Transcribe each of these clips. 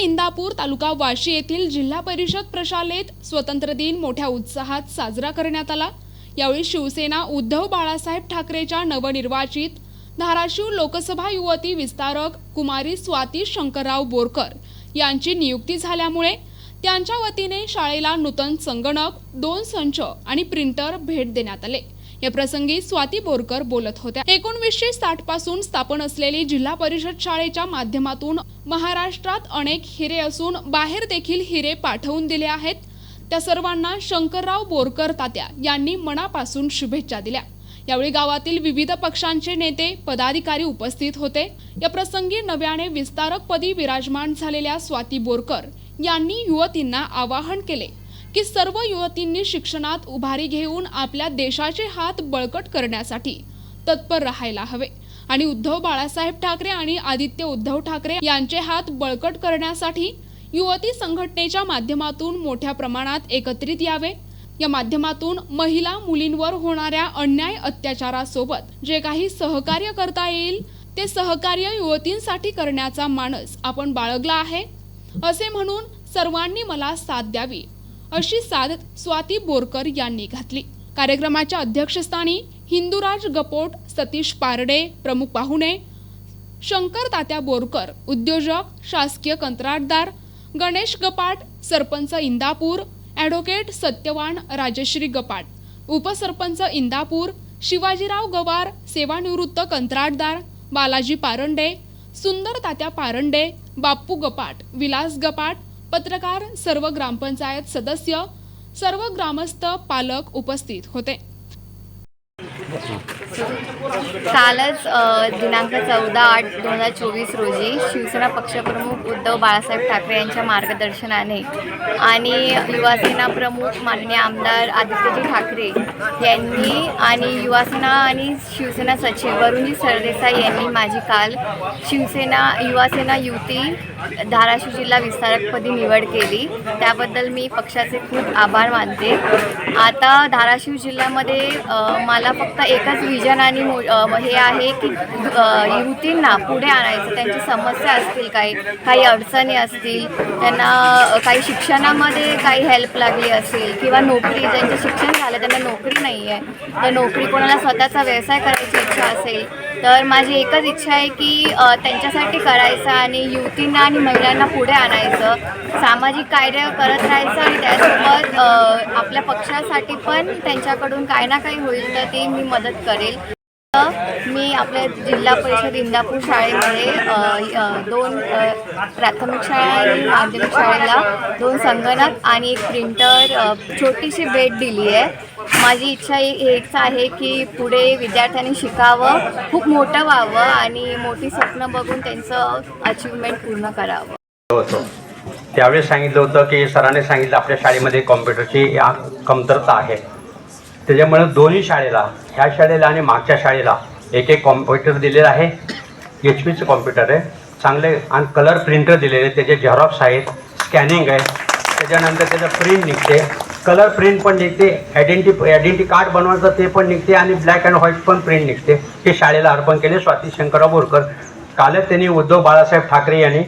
इंदापूर तालुका वाशी येथील जिल्हा परिषद प्रशालेत स्वतंत्र दिन मोठ्या उत्साहात साजरा करण्यात आला. यावेळी शिवसेना उद्धव बाळासाहेब ठाकरेच्या नवनिर्वाचित धाराशिव लोकसभा युवती विस्तारक कुमारी स्वाती शंकरराव बोरकर यांची नियुक्ती झाल्यामुळे त्यांच्या वतीने शाळेला नूतन संगणक दोन संच आणि प्रिंटर भेट देण्यात आले. या प्रसंगी स्वाती बोरकर बोलत होत्या. एकोणवीसशे साठपासून स्थापन असलेली जिल्हा परिषद शाळेच्या माध्यमातून महाराष्ट्रात अनेक हिरे असून बाहेर देखील हिरे पाठवून दिले आहेत. त्या सर्वांना शंकरराव बोरकर तात्या यांनी मनापासून शुभेच्छा दिल्या. यावेळी गावातील विविध पक्षांचे नेते पदाधिकारी उपस्थित होते. या प्रसंगी नव्याने विस्तारकपदी विराजमान झालेल्या स्वाती बोरकर यांनी युवतींना आवाहन केले. की सर्व युवतींनी शिक्षणात उभारी घेऊन आपल्या देशाचे हात बळकट करण्यासाठी तत्पर राहायला हवे. आणि उद्धव बाळासाहेब ठाकरे आणि आदित्य उद्धव ठाकरे यांचे हात बळकट करण्यासाठी युवती संघटनेच्या माध्यमातून मोठ्या प्रमाणात एकत्रित यावे. या माध्यमातून महिला मुलींवर होणाऱ्या अन्याय अत्याचारासोबत जे काही सहकार्य करता येईल ते सहकार्य युवतींसाठी करण्याचा मानस आपण बाळगला आहे. असे म्हणून सर्वांनी मला साथ द्यावी. अशी साथ स्वाती बोरकर यांनी घातली. कार्यक्रमाच्या अध्यक्षस्थानी हिंदुराज गपोट सतीश पारडे प्रमुख पाहुणे शंकर तात्या बोरकर उद्योजक शासकीय कंत्राटदार गणेश गपाट सरपंच इंदापूर ॲडव्होकेट सत्यवान राजश्री गपाट उपसरपंच इंदापूर शिवाजीराव गवार सेवानिवृत्त कंत्राटदार बालाजी पारंडे सुंदर तात्या पारंडे बाप्पू गपाट विलास गपाट पत्रकार सर्व ग्रामपंचायत सदस्य सर्व ग्रामस्थ पालक उपस्थित होते. कालच दिनांक चौदा आठ दोन हजार चोवीस रोजी शिवसेना पक्षप्रमुख उद्धव बाळासाहेब ठाकरे यांच्या मार्गदर्शनाने आणि युवासेना प्रमुख माननीय आमदार आदित्यजी ठाकरे यांनी आणि युवासेना आणि शिवसेना सचिव वरुणजी सरदेसाई यांनी माझी काल शिवसेना युवासेना युती धाराशिव जिल्हा विस्तारकपदी निवड केली. त्याबद्दल मी पक्षाचे खूप आभार मानते. आता धाराशिव जिल्ह्यामध्ये मला फक्त एकच विजन आणि मो- हे आहे की युवतींना पुढे आणायचं. त्यांची समस्या असतील काही काही अडचणी असतील त्यांना काही शिक्षणामध्ये काही हेल्प लागली असेल किंवा नोकरी ज्यांचे शिक्षण झालं त्यांना नोकरी नाही आहे तर नोकरी कोणाला स्वतःचा व्यवसाय करायची इच्छा असेल तर माझी एकच इच्छा आहे की त्यांच्यासाठी करायचं आणि युवतींना आणि महिलांना पुढे आणायचं. सामाजिक कार्य करत राहायचं आणि त्यासोबत आपल्या पक्षासाठी पण त्यांच्याकडून काही ना काही होईल तर ते मी मदत करेल. मी आपल्या जिल्हा परिषद इंदापूर शाळेमध्ये दोन प्राथमिक शाळा आणि माध्यमिक शाळेला दोन संगणक आणि एक प्रिंटर छोटीशी भेट दिली आहे. माझी इच्छा एक हेच आहे की पुढे विद्यार्थ्यांनी शिकावं खूप मोठं व्हावं आणि मोठी स्वप्न बघून त्यांचं अचिव्हमेंट पूर्ण करावं. त्यावेळेस सांगितलं होतं की सरांनी सांगितलं आपल्या शाळेमध्ये कॉम्प्युटरची या कमतरता आहे. त्याच्यामुळे दोन्ही शाळेला ह्या शाळेला आणि मागच्या शाळेला एक एक कॉम्प्युटर दिलेला आहे. एच पीचं कॉम्प्युटर आहे. चांगले आणि कलर प्रिंटर दिलेले त्याचे झेरॉक्स आहेत स्कॅनिंग आहे. त्याच्यानंतर त्याचं प्रिंट निघते. कलर प्रिंट पण निघते. आयडेंटी आयडेंटी कार्ड बनवायचं ते पण निघते आणि ब्लॅक अँड व्हाईट पण प्रिंट निघते. हे शाळेला अर्पण केले स्वाती शंकरराव बोरकर. कालच त्यांनी उद्धव बाळासाहेब ठाकरे यांनी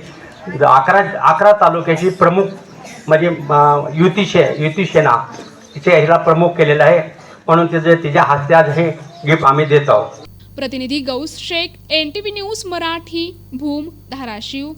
अकरा अकरा तालुक्याची प्रमुख म्हणजे युती शे युती सेना तिचे ह्याला प्रमुख केलेलं आहे. म्हणून तिचे तिच्या हस्ते आज हे गिफ्ट आम्ही देत आहोत. प्रतिनिधी Gaus Shaikh N T V news Marathi Bhoom Dharashiv.